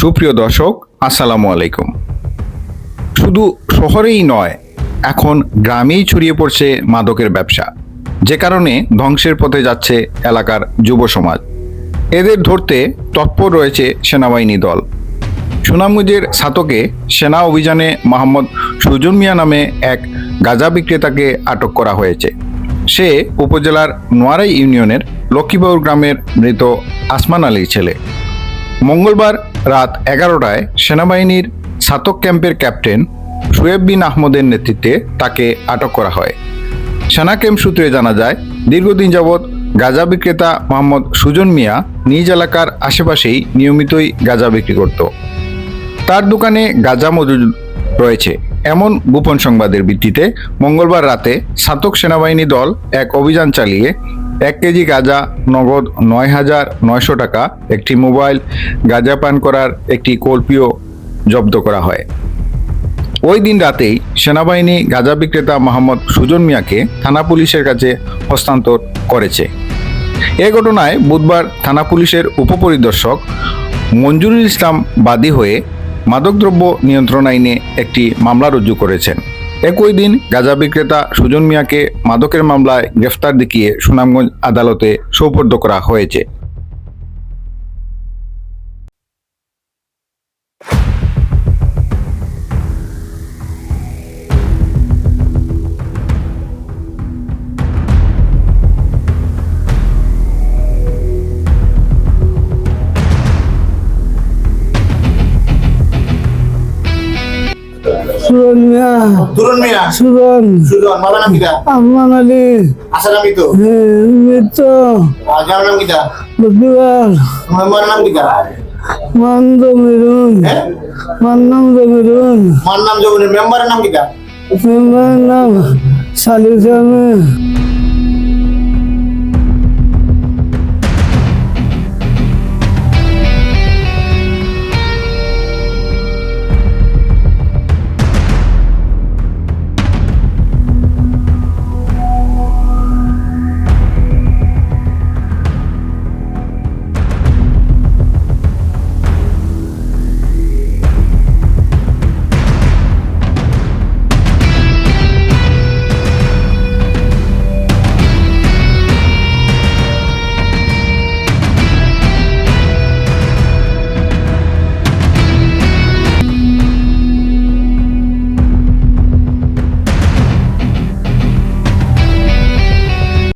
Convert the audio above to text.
সুপ্রিয় দর্শক, আসসালামু আলাইকুম। শুধু শহরেই নয়, এখন গ্রামেই ছড়িয়ে পড়ছে মাদকের ব্যবসা। যে কারণে ধ্বংসের পথে যাচ্ছে এলাকার যুব সমাজ। এদের ধরতে তৎপর রয়েছে সেনাবাহিনী দল। সুনামগঞ্জের সাতকে সেনা অভিযানে মোহাম্মদ সুজন মিয়া নামে এক গাঁজা বিক্রেতাকে আটক করা হয়েছে। সে উপজেলার নোয়ারাই ইউনিয়নের লক্ষ্মীবাউর গ্রামের মৃত আসমান আলীর ছেলে। মঙ্গলবার রাত এগারোটায় সেনাবাহিনীর সাতক ক্যাম্পের ক্যাপ্টেন শুয়েব বিন আহমদের নেতৃত্বে তাকে আটক করা হয়। সেনা ক্যাম্প সূত্রে জানা যায়, দীর্ঘদিন যাবৎ গাঁজা বিক্রেতা মোহাম্মদ সুজন মিয়া নিজ এলাকার আশেপাশেই নিয়মিতই গাঁজা বিক্রি করত। তার দোকানে গাঁজা মজুদ রয়েছে। এমন গোপন সংবাদের ভিত্তিতে মঙ্গলবার রাতে সাতক সেনাবাহিনী দল এক অভিযান চালিয়ে এক কেজি গাঁজা নগদ নয় হাজার নয়শো টাকা একটি মোবাইল গাঁজা পান করার একটি কল্পিও জব্দ করা হয়। ওই দিন রাতেই সেনাবাহিনী গাঁজা বিক্রেতা মোহাম্মদ সুজন মিয়াকে থানা পুলিশের কাছে হস্তান্তর করেছে। এ ঘটনায় বুধবার থানা পুলিশের উপপরিদর্শক মঞ্জুরুল ইসলাম বাদী হয়ে মাদকদ্রব্য নিয়ন্ত্রণ আইনে একটি মামলা রুজু করেছেন। একই দিন গাঁজা বিক্রেতা সুজন মিয়াকে মাদকের মামলায় গ্রেফতার দেখিয়ে সুনামগঞ্জ আদালতে সৌপর্দ করা হয়েছে। সুরন মিয়া। সুরন মিয়া? সুরন সুরন বাবা নাম কিটা আম্মান আলী। আসার নাম কিতো মিত্র আজার নাম কিটা বদুয়ার মেম্বার নাম কিটা মান জমিরুন। মান্নাম জমিরুন। মার নাম জগুনের মেম্বারের নাম কিটা মেম্বারের নাম সালিস